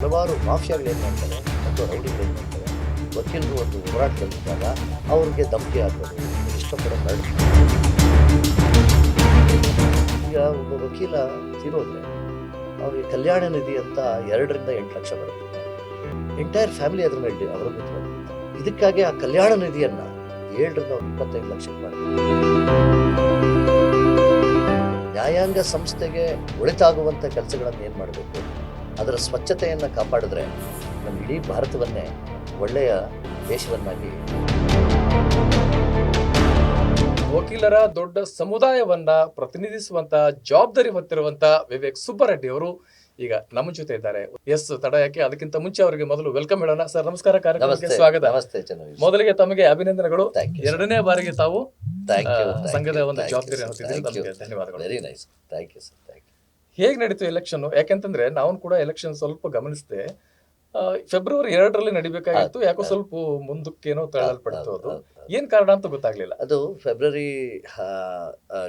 ಹಲವಾರು ಮಾಫಿಯಾಗಳು ಏನು ಮಾಡ್ತಾರೆ ಮತ್ತು ರೌಡಿಗಳು ಏನು ಮಾಡ್ತಾರೆ, ವಕೀಲರು ಒಂದು ಹೋರಾಟದಲ್ಲಿದ್ದಾಗ ಅವ್ರಿಗೆ ಧಮಕಿ ಆಗ್ಬೋದು ಇಷ್ಟಪಡೋ ಕಾರಣ ಈಗ ಒಬ್ಬ ವಕೀಲ ತೀರೋದ್ರೆ ಅವ್ರಿಗೆ ಕಲ್ಯಾಣ ನಿಧಿ ಅಂತ ಎರಡರಿಂದ ಎಂಟು ಲಕ್ಷ ಬರುತ್ತೆ. ಎಂಟೈರ್ ಫ್ಯಾಮಿಲಿ ಅದ್ರ ಮೇಲೆ ಅವಲಂಬಿತವಾಗಿದೆ ಇದಕ್ಕಾಗಿ ಆ ಕಲ್ಯಾಣ ನಿಧಿಯನ್ನು ಏಳರಿಂದ ಒಂದು ಇಪ್ಪತ್ತೈದು ಲಕ್ಷ ಮಾಡಿ ನ್ಯಾಯಾಂಗ ಸಂಸ್ಥೆಗೆ ಒಳಿತಾಗುವಂಥ ಕೆಲಸಗಳನ್ನು ಏನು ಮಾಡಬೇಕು? ಅದರ ಸ್ವಚ್ಛತೆಯನ್ನು ಕಾಪಾಡಿದ್ರೆ ನಮ್ಮ ಇಡೀ ಭಾರತವನ್ನೇ ಒಳ್ಳೆಯ ದೇಶವನ್ನಾಗಿ ವಕೀಲರ ದೊಡ್ಡ ಸಮುದಾಯವನ್ನ ಪ್ರತಿನಿಧಿಸುವಂತ ಜವಾಬ್ದಾರಿ ಹೊತ್ತಿರುವಂತ ವಿವೇಕ್ ಸುಬ್ಬರೆಡ್ಡಿ ಅವರು ಈಗ ನಮ್ಮ ಜೊತೆ ಇದ್ದಾರೆ. ಎಸ್ ತಡ ಯಾಕೆ ಅದಕ್ಕಿಂತ ಮುಂಚೆ ಅವರಿಗೆ ಮೊದಲು ವೆಲ್ಕಮ್ ಹೇಳೋಣ. ಸರ್ ನಮಸ್ಕಾರ. ಕಾರ್ಯಕ್ರಮಕ್ಕೆ ಸ್ವಾಗತ. ನಮಸ್ತೆ ಮೊದಲಿಗೆ ತಮಗೆ ಅಭಿನಂದನೆಗಳು. ಎರಡನೇ ಬಾರಿಗೆ ತಾವು ಸಂಘದ ಒಂದು ಜವಾಬ್ದಾರಿ ಧನ್ಯವಾದಗಳು. Very nice thank you sir thank you ಹೇಗ್ ನಡೀತು ಎಲೆಕ್ಷನ್ ಯಾಕೆಂತಂದ್ರೆ ನಾವು ಕೂಡ ಎಲೆಕ್ಷನ್ ಸ್ವಲ್ಪ ಗಮನಿಸಿದೆ. ಫೆಬ್ರವರಿ ಎರಡರಲ್ಲಿ ನಡಿಬೇಕಾಗಿತ್ತು. ಯಾಕೋ ಸ್ವಲ್ಪ ಮುಂದಕ್ಕೇನೋ ತಳ್ಳಲ್ಪಡ್ತು ಅದು ಏನ್ ಕಾರಣ ಅಂತ ಗೊತ್ತಾಗ್ಲಿಲ್ಲ. ಅದು ಫೆಬ್ರವರಿ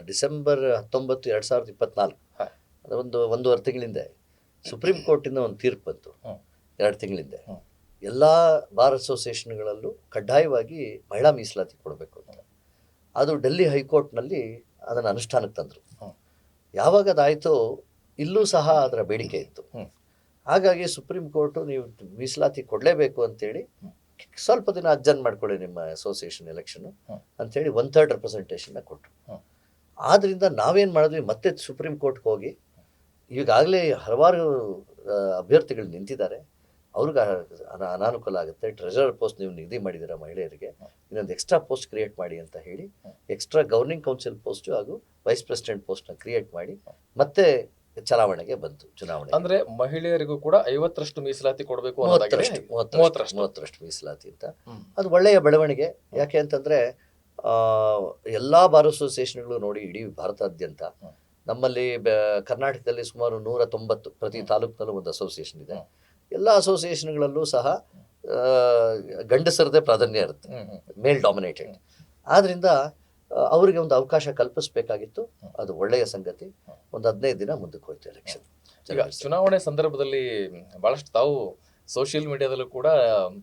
ಡಿಸೆಂಬರ್ ಹತ್ತೊಂಬತ್ತು ಎರಡ್ ಸಾವಿರದ ಇಪ್ಪತ್ನಾಲ್ಕು. ಒಂದು ಒಂದೂವರೆ ತಿಂಗಳಿಂದ. ಸುಪ್ರೀಂ ಕೋರ್ಟಿಂದ ಒಂದು ತೀರ್ಪು ಬಂತು. ಎರಡು ತಿಂಗಳಿಂದ. ಎಲ್ಲ ಬಾರ್ ಅಸೋಸಿಯೇಷನ್ಗಳಲ್ಲೂ ಕಡ್ಡಾಯವಾಗಿ ಮಹಿಳಾ ಮೀಸಲಾತಿ ಕೊಡಬೇಕು ಅಂತ. ಅದು ಡೆಲ್ಲಿ ಹೈಕೋರ್ಟ್ನಲ್ಲಿ ಅದನ್ನು ಅನುಷ್ಠಾನಕ್ಕೆ ತಂದರು. ಯಾವಾಗ ಅದಾಯಿತೋ ಇಲ್ಲೂ ಸಹ ಅದರ ಬೇಡಿಕೆ ಇತ್ತು. ಹಾಗಾಗಿ ಸುಪ್ರೀಂ ಕೋರ್ಟು ನೀವು ಮೀಸಲಾತಿ ಕೊಡಲೇಬೇಕು ಅಂತೇಳಿ ಸ್ವಲ್ಪ ದಿನ ಅಜ್ಜನ್ ಮಾಡ್ಕೊಳ್ಳಿ ನಿಮ್ಮ ಅಸೋಸಿಯೇಷನ್ ಎಲೆಕ್ಷನ್ ಅಂಥೇಳಿ ಅಂತೇಳಿ ಒನ್ ಥರ್ಡ್ ರೆಪ್ರೆಸೆಂಟೇಷನ್ನ ಕೊಟ್ಟರು ಆದ್ದರಿಂದ ನಾವೇನು ಮಾಡಿದ್ವಿ ಮತ್ತೆ ಸುಪ್ರೀಂ ಕೋರ್ಟ್ಗೆ ಹೋಗಿ ಈಗಾಗಲೇ ಹಲವಾರು ಅಭ್ಯರ್ಥಿಗಳು ನಿಂತಿದ್ದಾರೆ. ಅವ್ರಿಗೆ ಅನ- ಅನಾನುಕೂಲ ಆಗುತ್ತೆ. ಟ್ರೆಜರರ್ ಪೋಸ್ಟ್ ನೀವು ನಿಗದಿ ಮಾಡಿದ್ದೀರಾ ಮಹಿಳೆಯರಿಗೆ ಇನ್ನೊಂದು ಎಕ್ಸ್ಟ್ರಾ ಪೋಸ್ಟ್ ಕ್ರಿಯೇಟ್ ಮಾಡಿ ಅಂತ ಹೇಳಿ ಎಕ್ಸ್ಟ್ರಾ ಗೌರ್ನಿಂಗ್ ಕೌನ್ಸಿಲ್ ಪೋಸ್ಟು ಹಾಗೂ ವೈಸ್ ಪ್ರೆಸಿಡೆಂಟ್ ಪೋಸ್ಟ್ನ ಕ್ರಿಯೇಟ್ ಮಾಡಿ ಮತ್ತೆ ಚಲಾವಣೆಗೆ ಬಂತು ಚುನಾವಣೆ ಅಂದ್ರೆ ಮಹಿಳೆಯರಿಗೂ ಕೂಡ ಐವತ್ತರಷ್ಟು ಮೀಸಲಾತಿ ಕೊಡಬೇಕು ಮೂವತ್ತರಷ್ಟು ಮೂವತ್ತರಷ್ಟು ಮೂವತ್ತರಷ್ಟು. ಮೂವತ್ತರಷ್ಟು ಮೀಸಲಾತಿ ಅಂತ. ಅದು ಒಳ್ಳೆಯ ಬೆಳವಣಿಗೆ. ಯಾಕೆ ಅಂತಂದ್ರೆ ಆ, ಎಲ್ಲಾ ಬಾರ್ ಅಸೋಸಿಯೇಷನ್ಗಳು ನೋಡಿ ಇಡೀ ಭಾರತಾದ್ಯಂತ. ನಮ್ಮಲ್ಲಿ ಕರ್ನಾಟಕದಲ್ಲಿ ಸುಮಾರು ನೂರ ತೊಂಬತ್ತು ಪ್ರತಿ ತಾಲೂಕಿನಲ್ಲೂ ಒಂದು ಅಸೋಸಿಯೇಷನ್ ಇದೆ. ಎಲ್ಲ ಅಸೋಸಿಯೇಷನ್ಗಳಲ್ಲೂ ಸಹ ಗಂಡಸರದೇ ಪ್ರಾಧಾನ್ಯ ಇರುತ್ತೆ. ಮೇಲ್ ಡಾಮಿನೇಟೆಡ್ ಆದ್ರಿಂದ ಅವರಿಗೆ ಒಂದು ಅವಕಾಶ ಕಲ್ಪಿಸಬೇಕಾಗಿತ್ತು. ಅದು ಒಳ್ಳೆಯ ಸಂಗತಿ. ಒಂದು ಹದಿನೈದು ದಿನ ಮುಂದಕ್ಕೆ ಹೋಯ್ತು ಎಲೆಕ್ಷನ್ ಈಗ ಚುನಾವಣೆ ಸಂದರ್ಭದಲ್ಲಿ ಬಹಳಷ್ಟು ತಾವು ಸೋಷಿಯಲ್ ಮೀಡಿಯಾದಲ್ಲೂ ಕೂಡ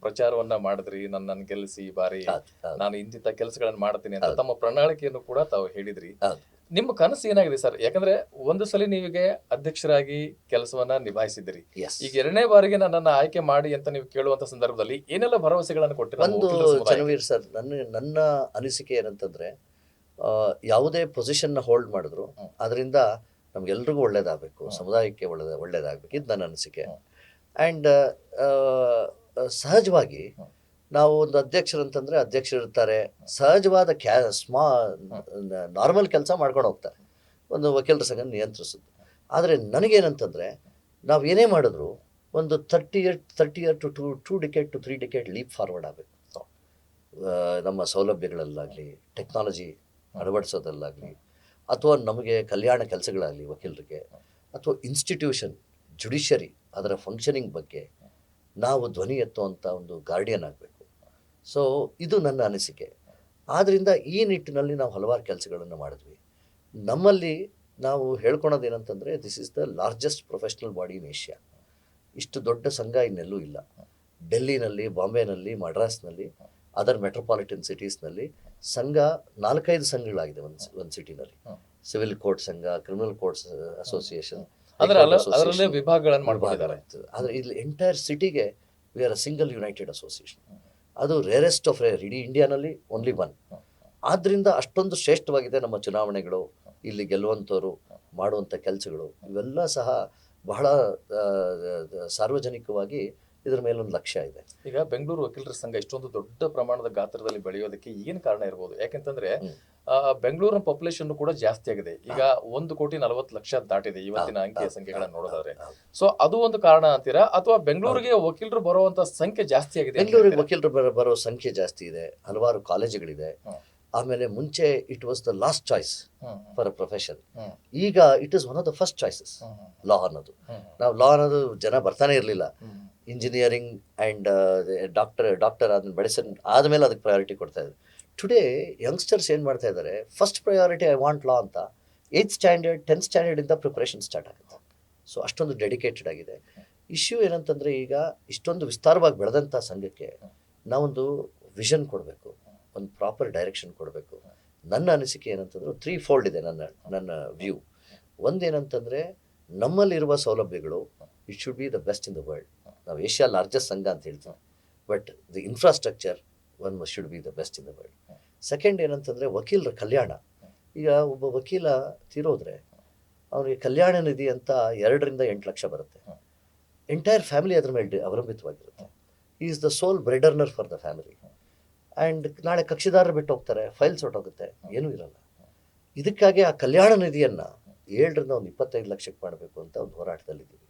ಪ್ರಚಾರವನ್ನ ಮಾಡಿದ್ರಿ ನನ್ನ ಗೆಲ್ಲಿಸಿ ಈ ಬಾರಿ ನಾನು ಇಂತಿಂತ ಕೆಲಸಗಳನ್ನು ಮಾಡ್ತೀನಿ ಅಂತ ತಮ್ಮ ಪ್ರಣಾಳಿಕೆಯನ್ನು ಕೂಡ ತಾವು ಹೇಳಿದ್ರಿ. ನಿಮ್ಮ ಕನಸು ಏನಾಗಿದೆ ಸರ್? ಯಾಕಂದ್ರೆ ಒಂದು ಸಲ ನೀವಿಗೆ ಅಧ್ಯಕ್ಷರಾಗಿ ಕೆಲಸವನ್ನ ನಿಭಾಯಿಸಿದ್ರಿ ಈಗ ಎರಡನೇ ಬಾರಿಗೆ ನನ್ನನ್ನ ಆಯ್ಕೆ ಮಾಡಿ ಅಂತ ನೀವು ಕೇಳುವಂತ ಸಂದರ್ಭದಲ್ಲಿ ಏನೆಲ್ಲ ಭರವಸೆಗಳನ್ನು ಕೊಟ್ಟಿರೋ ಒಂದು ಚನ್ನವೀರ್ ಸರ್ ನನ್ನ ನನ್ನ ಅನಿಸಿಕೆ ಏನಂತಂದ್ರೆ ಯಾವುದೇ ಪೊಸಿಷನ್ನ ಹೋಲ್ಡ್ ಮಾಡಿದ್ರು ಅದರಿಂದ ನಮ್ಗೆಲ್ರಿಗೂ ಒಳ್ಳೇದಾಗಬೇಕು. ಸಮುದಾಯಕ್ಕೆ ಒಳ್ಳೆ ಒಳ್ಳೇದಾಗಬೇಕು ಇದು ನನ್ನ ಅನಿಸಿಕೆ. ಆ್ಯಂಡ್ ಸಹಜವಾಗಿ ನಾವು ಒಂದು ಅಧ್ಯಕ್ಷರಂತಂದರೆ ಅಧ್ಯಕ್ಷರು ಇರ್ತಾರೆ ಸಹಜವಾದ ಕ್ಯಾ ಸ್ಮಾ ನಾರ್ಮಲ್ ಕೆಲಸ ಮಾಡ್ಕೊಂಡು ಹೋಗ್ತಾರೆ. ಒಂದು ವಕೀಲರ ಸಂಘ ನಿಯಂತ್ರಿಸೋದು ಆದರೆ ನನಗೇನಂತಂದರೆ ನಾವು ಏನೇ ಮಾಡಿದ್ರು ಒಂದು thirty year thirty year to to two decade to three decade leap forward ಆಗಬೇಕು. ನಮ್ಮ ಸೌಲಭ್ಯಗಳಲ್ಲಾಗಲಿ ಟೆಕ್ನಾಲಜಿ ಅಳವಡಿಸೋದಲ್ಲಾಗಲಿ, ಅಥವಾ ನಮಗೆ ಕಲ್ಯಾಣ ಕೆಲಸಗಳಾಗಲಿ ವಕೀಲರಿಗೆ, ಅಥವಾ ಇನ್ಸ್ಟಿಟ್ಯೂಷನ್ ಜುಡಿಷರಿ ಅದರ ಫಂಕ್ಷನಿಂಗ್ ಬಗ್ಗೆ ನಾವು ಧ್ವನಿ ಎತ್ತುವಂಥ ಒಂದು ಗಾರ್ಡಿಯನ್ ಆಗಬೇಕು. ಸೊ ಇದು ನನ್ನ ಅನಿಸಿಕೆ. ಆದ್ದರಿಂದ ಈ ನಿಟ್ಟಿನಲ್ಲಿ ನಾವು ಹಲವಾರು ಕೆಲಸಗಳನ್ನು ಮಾಡಿದ್ವಿ. ನಮ್ಮಲ್ಲಿ ನಾವು ಹೇಳ್ಕೊಳೋದೇನಂತಂದರೆ this is the largest professional body in Asia ಇಷ್ಟು ದೊಡ್ಡ ಸಂಘ ಇನ್ನೆಲ್ಲೂ ಇಲ್ಲ. ಡೆಲ್ಲಿನಲ್ಲಿ, ಬಾಂಬೆನಲ್ಲಿ, ಮಡ್ರಾಸ್ನಲ್ಲಿ ಅದರ್ ಮೆಟ್ರೋಪಾಲಿಟನ್ ಸಿಟೀಸ್ನಲ್ಲಿ ಸಂಘ ನಾಲ್ಕೈದು ಸಂಘಗಳಾಗಿದೆ ಒಂದು ಒಂದು ಸಿಟಿನಲ್ಲಿ. ಸಿವಿಲ್ ಕೋರ್ಟ್ ಸಂಘ ಕ್ರಿಮಿನಲ್ ಕೋರ್ಟ್ಸ್ ಅಸೋಸಿಯೇಷನ್ ಅಂದ್ರೆ ಅದರಲ್ಲೇ ವಿಭಾಗಗಳನ್ನು ಮಾಡ್ಕೊಂಡಿದ್ದಾರೆ. ಆದರೆ ಇಲ್ಲಿ ಎಂಟೈರ್ ಸಿಟಿಗೆ we are a single united association. ಅದು ರೇರೆಸ್ಟ್ ಆಫ್ ರೇರ್ ಇಡೀ ಇಂಡಿಯಾನಲ್ಲಿ ಓನ್ಲಿ ಒನ್. ಆದ್ದರಿಂದ ಅಷ್ಟೊಂದು ಶ್ರೇಷ್ಠವಾಗಿದೆ ನಮ್ಮ ಚುನಾವಣೆಗಳು ಇಲ್ಲಿ ಗೆಲ್ಲುವಂಥವ್ರು ಮಾಡುವಂಥ ಕೆಲಸಗಳು. ಇವೆಲ್ಲ ಸಹ ಬಹಳ ಸಾರ್ವಜನಿಕವಾಗಿ ಇದರ ಮೇಲೊಂದು ಲಕ್ಷ್ಯ ಇದೆ. ಈಗ ಬೆಂಗಳೂರು ವಕೀಲರ ಸಂಘ ಇಷ್ಟೊಂದು ದೊಡ್ಡ ಪ್ರಮಾಣದ ಗಾತ್ರದಲ್ಲಿ ಬೆಳೆಯೋದಕ್ಕೆ ಏನು ಕಾರಣ ಇರಬಹುದು ಯಾಕೆಂತಂದ್ರೆ ಬೆಂಗಳೂರಿನ ಪಾಪ್ಯುಲೇಷನ್ ಕೂಡ ಜಾಸ್ತಿ ಆಗಿದೆ. ಈಗ ಒಂದು ಕೋಟಿ ನಲವತ್ತು ಲಕ್ಷ ದಾಟಿದೆ ಇವತ್ತಿನ ಅಂಕಿ ಸಂಖ್ಯೆಗಳನ್ನ ನೋಡೋದಾದ್ರೆ. ಸೊ ಅದು ಒಂದು ಕಾರಣ ಅಂತೀರಾ? ಅಥವಾ ಬೆಂಗಳೂರಿಗೆ ವಕೀಲರು ಬರುವಂತ ಸಂಖ್ಯೆ ಜಾಸ್ತಿ ಆಗಿದೆ ಬೆಂಗಳೂರಿಗೆ ವಕೀಲರು ಬರೋ ಸಂಖ್ಯೆ ಜಾಸ್ತಿ ಇದೆ. ಹಲವಾರು ಕಾಲೇಜುಗಳಿದೆ. ಆಮೇಲೆ ಮುಂಚೆ it was the last choice for a profession ಈಗ it is one of the first choices law ಅನ್ನೋದು. ನಾವು ಲಾ ಅನ್ನೋದು ಜನ ಬರ್ತಾನೆ ಇರಲಿಲ್ಲ. ಇಂಜಿನಿಯರಿಂಗ್ ಆ್ಯಂಡ್ ಡಾಕ್ಟರ್ ಡಾಕ್ಟರ್ ಅದನ್ನ ಮೆಡಿಸಿನ್ ಆದಮೇಲೆ ಅದಕ್ಕೆ ಪ್ರಯಾರಿಟಿ ಕೊಡ್ತಾ ಇದ್ದಾರೆ ಟುಡೇ ಯಂಗ್ಸ್ಟರ್ಸ್ ಏನು ಮಾಡ್ತಾ ಇದ್ದಾರೆ first priority I want law ಅಂತ ಏಯ್ತ್ ಸ್ಟ್ಯಾಂಡರ್ಡ್ ಟೆಂತ್ ಸ್ಟ್ಯಾಂಡರ್ಡಿಂದ ಪ್ರಿಪ್ರೇಷನ್ ಸ್ಟಾರ್ಟ್ ಆಗುತ್ತೆ. ಸೊ ಅಷ್ಟೊಂದು ಡೆಡಿಕೇಟೆಡ್ ಆಗಿದೆ. ಇಶ್ಯೂ ಏನಂತಂದರೆ ಈಗ ಇಷ್ಟೊಂದು ವಿಸ್ತಾರವಾಗಿ ಬೆಳೆದಂಥ ಸಂಘಕ್ಕೆ ನಾವೊಂದು ವಿಷನ್ ಕೊಡಬೇಕು, ಒಂದು ಪ್ರಾಪರ್ ಡೈರೆಕ್ಷನ್ ಕೊಡಬೇಕು. ನನ್ನ ಅನಿಸಿಕೆ ಏನಂತಂದ್ರೆ ತ್ರೀ ಫೋಲ್ಡ್ ಇದೆ ನನ್ನ ನನ್ನ ವ್ಯೂ ಒಂದೇನಂತಂದರೆ ನಮ್ಮಲ್ಲಿರುವ ಸೌಲಭ್ಯಗಳು it should be the best in the world ನಾವು ಏಷ್ಯಾ ಲಾರ್ಜೆಸ್ಟ್ ಸಂಘ ಅಂತ ಹೇಳ್ತೀವಿ. But the infrastructure one should be the best in the world second ಏನಂತಂದರೆ ವಕೀಲರ ಕಲ್ಯಾಣ. ಈಗ ಒಬ್ಬ ವಕೀಲ ತೀರೋದ್ರೆ ಅವನಿಗೆ ಕಲ್ಯಾಣ ನಿಧಿ ಅಂತ ಎರಡರಿಂದ ಎಂಟು ಲಕ್ಷ ಬರುತ್ತೆ. ಎಂಟೈರ್ ಫ್ಯಾಮಿಲಿ ಅದ್ರ ಮೇಲೆ ಅವಲಂಬಿತವಾಗಿರುತ್ತೆ. Is the sole breadwinner for the family and ನಾಳೆ ಕಕ್ಷಿದಾರರು ಬಿಟ್ಟು ಹೋಗ್ತಾರೆ ಫೈಲ್ಸ್ ಹೊಟ್ಟೋಗುತ್ತೆ ಏನೂ ಇರಲ್ಲ. ಇದಕ್ಕಾಗಿ ಆ ಕಲ್ಯಾಣ ನಿಧಿಯನ್ನು ಏಳರಿಂದ ಒಂದು ಇಪ್ಪತ್ತೈದು ಲಕ್ಷಕ್ಕೆ ಮಾಡಬೇಕು ಅಂತ ಒಂದು ಹೋರಾಟದಲ್ಲಿದ್ದೀವಿ.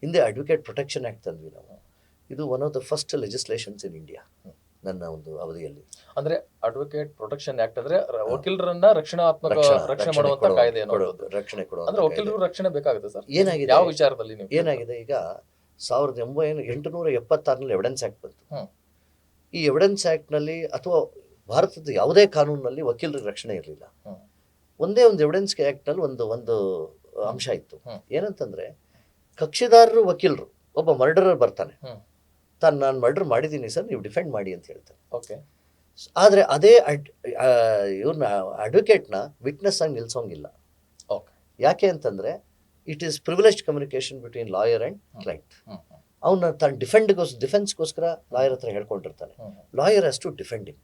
ಹಿಂದೆ ಅಡ್ವೊಕೇಟ್ ಪ್ರೊಟೆಕ್ಷನ್ ಆ್ಯಕ್ಟ್ ತಂದ್ವಿ ನಾವು. ಇದು one of the first legislations in India ನನ್ನ ಒಂದು ಅವಧಿಯಲ್ಲಿ. ಅಂದ್ರೆ ಅಡ್ವೊಕೇಟ್ ಪ್ರೊಟೆಕ್ಷನ್ ಆಕ್ಟ್ ಅಂದ್ರೆ ವಕೀಲರನ್ನ ರಕ್ಷಣಾತ್ಮಕ ರಕ್ಷಣೆ ಮಾಡುವಂತ ಕಾಯ್ದೆ ರಕ್ಷಣೆ ಕೊಡುವ- ಅಂದ್ರೆ. ವಕೀಲರು ರಕ್ಷಣೆ ಬೇಕಾಗುತ್ತೆ ಸರ್? ಏನಾಗಿದೆ? ಯಾವ ವಿಚಾರದಲ್ಲಿ ನೀವು ಏನಾಗಿದೆ? ಈಗ ಸಾವಿರದ ಒಂಬೈನೂರ ಎಂಟುನೂರ ಎಪ್ಪತ್ತಾರರಲ್ಲಿ ಎವಿಡೆನ್ಸ್ ಆಕ್ಟ್ ಬಂತು. ಈ ಎವಿಡೆನ್ಸ್ ಆ್ಯಕ್ಟ್ನಲ್ಲಿ ಅಥವಾ ಭಾರತದ ಯಾವುದೇ ಕಾನೂನಿನಲ್ಲಿ ವಕೀಲರಿಗೆ ರಕ್ಷಣೆ ಇರಲಿಲ್ಲ. ಒಂದೇ ಒಂದು ಎವಿಡೆನ್ಸ್ ಆ್ಯಕ್ಟ್ನಲ್ಲಿ ಒಂದು ಒಂದು ಅಂಶ ಇತ್ತು. ಏನಂತಂದ್ರೆ ಕಕ್ಷಿದಾರರು ವಕೀಲರು ಒಬ್ಬ ಮರ್ಡರರ್ ಬರ್ತಾನೆ. ತಾನು ನಾನು ಮರ್ಡರ್ ಮಾಡಿದ್ದೀನಿ ಸರ್ ನೀವು ಡಿಫೆಂಡ್ ಮಾಡಿ ಅಂತ ಹೇಳ್ತಾರೆ ಓಕೆ. ಆದರೆ ಅದೇ ಅಡ್ ಇವ್ರನ್ನ ಅಡ್ವೊಕೇಟ್ನ ವಿಟ್ನೆಸ್ ಆಗಿ ನಿಲ್ಸೋಂಗಿಲ್ಲ. ಓಕೆ. ಯಾಕೆ ಅಂತಂದರೆ it is privilege communication between lawyer and client. ಅವನ ತನ್ನ ಡಿಫೆಂಡ್ಗೋಸ್ ಡಿಫೆನ್ಸ್ಗೋಸ್ಕರ ಲಾಯರ್ ಹತ್ರ ಹೇಳ್ಕೊಂಡಿರ್ತಾನೆ. ಲಾಯರ್ ಅಷ್ಟು ಟು ಡಿಫೆಂಡಿಂಗ್.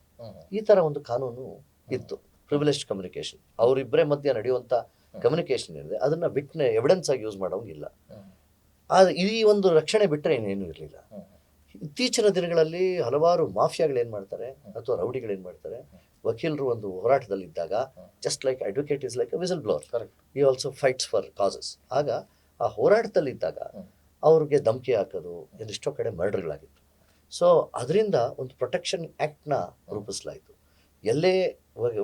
ಈ ಥರ ಒಂದು ಕಾನೂನು ಇತ್ತು ಪ್ರಿವಿಲೇಜ್ ಕಮ್ಯುನಿಕೇಷನ್. ಅವರಿಬ್ಬರೇ ಮಧ್ಯೆ ನಡೆಯುವಂಥ ಕಮ್ಯುನಿಕೇಷನ್ ಇದೆ ಅದನ್ನು ವಿಟ್ನೆ ಎವಿಡೆನ್ಸ್ ಆಗಿ ಯೂಸ್ ಮಾಡೋಂಗಿಲ್ಲ. ಆದರೆ ಈ ಒಂದು ರಕ್ಷಣೆ ಬಿಟ್ಟರೆ ಏನೇನೂ ಇರಲಿಲ್ಲ. ಇತ್ತೀಚಿನ ದಿನಗಳಲ್ಲಿ ಹಲವಾರು ಮಾಫಿಯಾಗಳು ಏನು ಮಾಡ್ತಾರೆ ಅಥವಾ ರೌಡಿಗಳು ಏನು ಮಾಡ್ತಾರೆ ವಕೀಲರು ಒಂದು ಹೋರಾಟದಲ್ಲಿದ್ದಾಗ just like advocate is like a whistleblower correct he also fights for causes ಆಗ ಆ ಹೋರಾಟದಲ್ಲಿದ್ದಾಗ. ಅವ್ರಿಗೆ ಧಮಕಿ ಹಾಕೋದು ಎಷ್ಟೋ ಕಡೆ ಮರ್ಡರ್ಗಳಾಗಿತ್ತು ಸೊ ಅದರಿಂದ ಒಂದು ಪ್ರೊಟೆಕ್ಷನ್ ಆ್ಯಕ್ಟ್ನ ರೂಪಿಸಲಾಯಿತು. ಎಲ್ಲೇ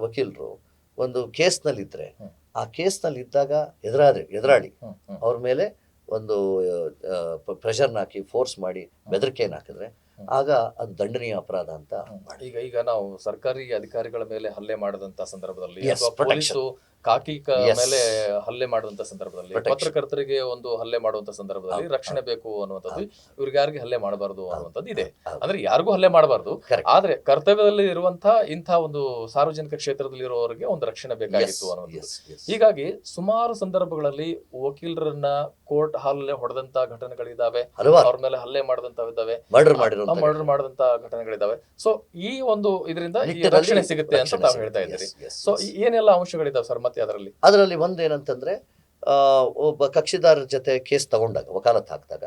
ವಕೀಲರು ಒಂದು ಕೇಸ್ನಲ್ಲಿದ್ದರೆ. ಆ ಕೇಸ್ನಲ್ಲಿದ್ದಾಗ ಎದುರಾದ್ರೆ ಎದುರಾಳಿ ಅವ್ರ ಮೇಲೆ ಒಂದು ಪ್ರೆಷರ್ನ ಹಾಕಿ ಫೋರ್ಸ್ ಮಾಡಿ ಬೆದರಿಕೆಯನ್ನು ಹಾಕಿದ್ರೆ ಆಗ ಅದು ದಂಡನೀಯ ಅಪರಾಧ ಅಂತ ಈಗ ಈಗ ನಾವು ಸರ್ಕಾರಿ ಅಧಿಕಾರಿಗಳ ಮೇಲೆ ಹಲ್ಲೆ ಮಾಡಿದಂತ ಸಂದರ್ಭದಲ್ಲಿ ಕಾಕಿ ಕ- Yes. ಮೇಲೆ ಹಲ್ಲೆ ಮಾಡುವಂತ ಸಂದರ್ಭದಲ್ಲಿ Protection. ಪತ್ರಕರ್ತರಿಗೆ ಒಂದು ಹಲ್ಲೆ ಮಾಡುವಂತ ಸಂದರ್ಭದಲ್ಲಿ ರಕ್ಷಣೆ ಬೇಕು ಅನ್ನುವಂಥದ್ದು ಇವ್ರಿಗೆ ಯಾರಿಗೆ ಹಲ್ಲೆ ಮಾಡಬಾರದು ಅನ್ನುವಂಥದ್ದು ಇದೆ. ಅಂದ್ರೆ ಯಾರಿಗೂ ಹಲ್ಲೆ ಮಾಡಬಾರದು. Correct. ಆದ್ರೆ ಕರ್ತವ್ಯದಲ್ಲಿ ಇರುವಂತಹ ಇಂಥ ಒಂದು ಸಾರ್ವಜನಿಕ ಕ್ಷೇತ್ರದಲ್ಲಿ ಇರುವವರಿಗೆ ಒಂದು ರಕ್ಷಣೆ ಬೇಕಾಗಿತ್ತು ಅನ್ನುವಂಥದ್ದು. yes, yes. ಹೀಗಾಗಿ ಸುಮಾರು ಸಂದರ್ಭಗಳಲ್ಲಿ ವಕೀಲರನ್ನ ಕೋರ್ಟ್ ಹಾಲಲ್ಲೇ ಹೊಡೆದಂತ ಘಟನೆಗಳಿದಾವೆ. ಹಲವಾರು. ಅವ್ರ ಮೇಲೆ ಹಲ್ಲೆ ಮಾಡಿದಂತವಿದ್ದಾವೆ ಮರ್ಡರ್ ಮಾಡಿರೋ ಮರ್ಡರ್ ಮಾಡದಂತ ಘಟನೆಗಳಿದಾವೆ. ಸೊ ಈ ಒಂದು ಇದರಿಂದ ಈ ನಿಟ್ಟಿನಲ್ಲಿ ರಕ್ಷಣೆ ಸಿಗುತ್ತೆ ಅಂತ ರಕ್ಷಣೆ ತಾವು ಸಿಗುತ್ತೆ. ಹೇಳ್ತಾ ಇದ್ದೀರಿ. Yes, yes, so yes. ಏನೆಲ್ಲ ಅಂಶಗಳಿದಾವೆ ಸರ್? ಮತ್ತೆ ಅದರಲ್ಲಿ. ಅದರಲ್ಲಿ ಒಂದೇನಂತಂದ್ರೆ ಒಬ್ಬ ಕಕ್ಷಿದಾರರ ಜೊತೆ ಕೇಸ್ ತಗೊಂಡಾಗ ವಕಾಲತ್ ಹಾಕಿದಾಗ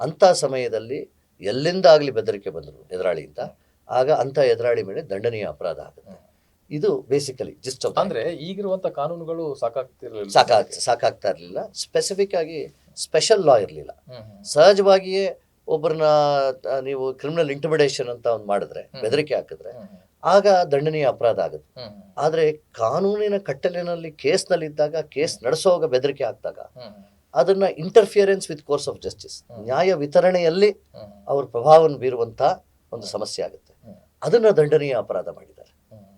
ಅಂಥ ಸಮಯದಲ್ಲಿ ಎಲ್ಲಿಂದ ಆಗಲಿ ಬೆದರಿಕೆ ಬಂದರು ಎದುರಾಳಿಯಿಂದ ಆಗ ಅಂಥ ಎದುರಾಳಿ ಮೇಲೆ ದಂಡನೀಯ ಅಪರಾಧ ಆಗುತ್ತೆ. ಇದು ಬೇಸಿಕಲಿ ಜಿಸ್ಟ್ ಅಂದ್ರೆ ಈಗಿರುವಂತ ಕಾನೂನುಗಳು ಸಾಕಾಗ್ತಿರಲಿಲ್ಲ. ಸಾಕಾಗ್ ಸಾಕಾಗ್ತಾ ಇರಲಿಲ್ಲ. ಸ್ಪೆಸಿಫಿಕ್ ಆಗಿ ಸ್ಪೆಷಲ್ ಲಾ ಇರಲಿಲ್ಲ. ಸಹಜವಾಗಿಯೇ ಒಬ್ಬರನ್ನ ನೀವು ಕ್ರಿಮಿನಲ್ ಇಂಟಿಮಿಡೇಷನ್ ಅಂತ ಒಂದು ಮಾಡಿದ್ರೆ ಬೆದರಿಕೆ ಹಾಕಿದ್ರೆ. ಆಗ ದಂಡನೀಯ ಅಪರಾಧ ಆಗುತ್ತೆ. ಆದರೆ ಕಾನೂನಿನ ಕಟ್ಟಲಿನಲ್ಲಿ ಕೇಸ್ನಲ್ಲಿದ್ದಾಗ ಕೇಸ್ ನಡೆಸೋವಾಗ ಬೆದರಿಕೆ ಹ್ಮ್. ಅದನ್ನ interference with course of justice ನ್ಯಾಯ ವಿತರಣೆಯಲ್ಲಿ ಅವ್ರ ಪ್ರಭಾವವನ್ನು ಬೀರುವಂತ ಒಂದು ಸಮಸ್ಯೆ ಆಗುತ್ತೆ. ಅದನ್ನ ದಂಡನೀಯ ಅಪರಾಧ ಮಾಡಿದ್ದಾರೆ.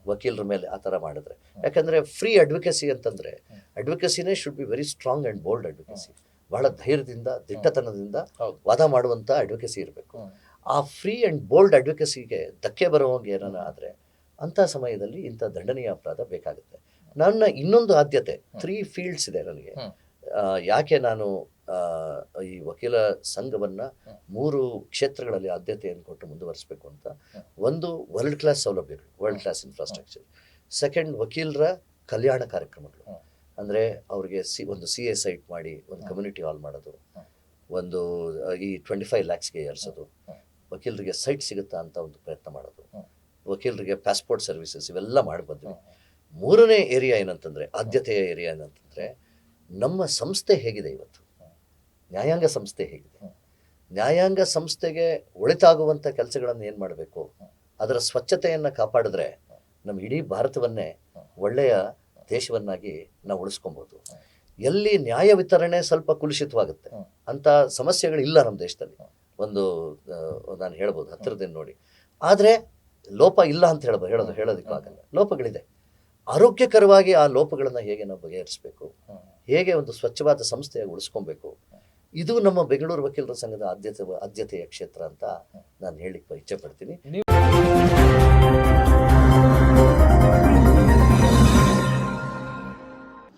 ವಕೀಲರ ಮೇಲೆ ಆ ಥರ ಮಾಡಿದ್ರೆ. ಯಾಕಂದ್ರೆ ಫ್ರೀ ಅಡ್ವೊಕೇಸಿ ಅಂತಂದ್ರೆ ಅಡ್ವೊಕೇಸಿನೇ should be very strong and bold advocacy ಬಹಳ ಧೈರ್ಯದಿಂದ ದಿಟ್ಟತನದಿಂದ ವಾದ ಮಾಡುವಂತ ಅಡ್ವೊಕೇಸಿ ಇರಬೇಕು. ಆ ಫ್ರೀ ಅಂಡ್ ಬೋಲ್ಡ್ ಅಡ್ವೊಕೇಸಿಗೆ ಧಕ್ಕೆ ಬರುವಂಗೆ ಏನಾರ ಆದರೆ ಅಂಥ ಸಮಯದಲ್ಲಿ ಇಂಥ ದಂಡನೀಯ ಅಪರಾಧ ಬೇಕಾಗುತ್ತೆ. ನನ್ನ ಇನ್ನೊಂದು ಆದ್ಯತೆ ತ್ರೀ ಫೀಲ್ಡ್ಸ್ ಇದೆ ನನಗೆ. ಯಾಕೆ ನಾನು ಈ ವಕೀಲ ಸಂಘವನ್ನ ಮೂರು ಕ್ಷೇತ್ರಗಳಲ್ಲಿ ಆದ್ಯತೆಯನ್ನು ಕೊಟ್ಟು ಮುಂದುವರಿಸಬೇಕು ಅಂತ. ಒಂದು ವರ್ಲ್ಡ್ ಕ್ಲಾಸ್ ಸೌಲಭ್ಯಗಳು ವರ್ಲ್ಡ್ ಕ್ಲಾಸ್ ಇನ್ಫ್ರಾಸ್ಟ್ರಕ್ಚರ್ ಸೆಕೆಂಡ್ ವಕೀಲರ ಕಲ್ಯಾಣ ಕಾರ್ಯಕ್ರಮಗಳು. ಅಂದರೆ ಅವ್ರಿಗೆ ಸಿ ಒಂದು ಸಿ ಎ ಸೈಟ್ ಮಾಡಿ ಒಂದು. ಕಮ್ಯುನಿಟಿ ಹಾಲ್ ಮಾಡೋದು. ಒಂದು ಈ ಟ್ವೆಂಟಿ ಫೈವ್ ಲ್ಯಾಕ್ಸ್ಗೆ ಏರಿಸೋದು. ವಕೀಲರಿಗೆ ಸೈಟ್ ಸಿಗುತ್ತಾ ಅಂತ ಒಂದು ಪ್ರಯತ್ನ. ವಕೀಲರಿಗೆ ಪಾಸ್ಪೋರ್ಟ್ ಸರ್ವಿಸಸ್ ಇವೆಲ್ಲ ಮಾಡಿ ಬಂದ್ವಿ. ಮೂರನೇ ಏರಿಯಾ ಏನಂತಂದ್ರೆ ಆದ್ಯತೆಯ ಏರಿಯಾ ಏನಂತಂದರೆ ನಮ್ಮ ಸಂಸ್ಥೆ ಹೇಗಿದೆ ಇವತ್ತು? ನ್ಯಾಯಾಂಗ ಸಂಸ್ಥೆ ಹೇಗಿದೆ? ನ್ಯಾಯಾಂಗ ಸಂಸ್ಥೆಗೆ ಒಳಿತಾಗುವಂಥ ಕೆಲಸಗಳನ್ನು ಏನು ಮಾಡಬೇಕು? ಅದರ ಸ್ವಚ್ಛತೆಯನ್ನು ಕಾಪಾಡಿದ್ರೆ ನಮ್ಮ ಇಡೀ ಭಾರತವನ್ನೇ ಒಳ್ಳೆಯ ದೇಶವನ್ನಾಗಿ ನಾವು ಉಳಿಸ್ಕೊಬೋದು. ಎಲ್ಲಿ ನ್ಯಾಯ ವಿತರಣೆ ಸ್ವಲ್ಪ ಕುಲುಷಿತವಾಗುತ್ತೆ ಅಂಥ ಸಮಸ್ಯೆಗಳಿಲ್ಲ ನಮ್ಮ ದೇಶದಲ್ಲಿ. ಒಂದು ನಾನು ಹೇಳ್ಬೋದು ಹತ್ತಿರದಿಂದ ನೋಡಿ. ಆದರೆ ಲೋಪ ಇಲ್ಲ ಅಂತ ಹೇಳ್ಬೋದು ಹೇಳೋದು ಹೇಳೋದಕ್ಕಾಗಲ್ಲ ಲೋಪಗಳಿದೆ. ಆರೋಗ್ಯಕರವಾಗಿ ಆ ಲೋಪಗಳನ್ನು ಹೇಗೆ ನಾವು ಬಗೆಹರಿಸಬೇಕು? ಹೇಗೆ ಒಂದು ಸ್ವಚ್ಛವಾದ ಸಂಸ್ಥೆಯಾಗಿ ಉಳಿಸ್ಕೊಬೇಕು? ಇದು ನಮ್ಮ ಬೆಂಗಳೂರು ವಕೀಲರ ಸಂಘದ ಆದ್ಯತೆ ಆದ್ಯತೆಯ ಕ್ಷೇತ್ರ ಅಂತ ನಾನು ಹೇಳಿಕ್ಕೆ ಇಚ್ಛೆ ಪಡ್ತೀನಿ.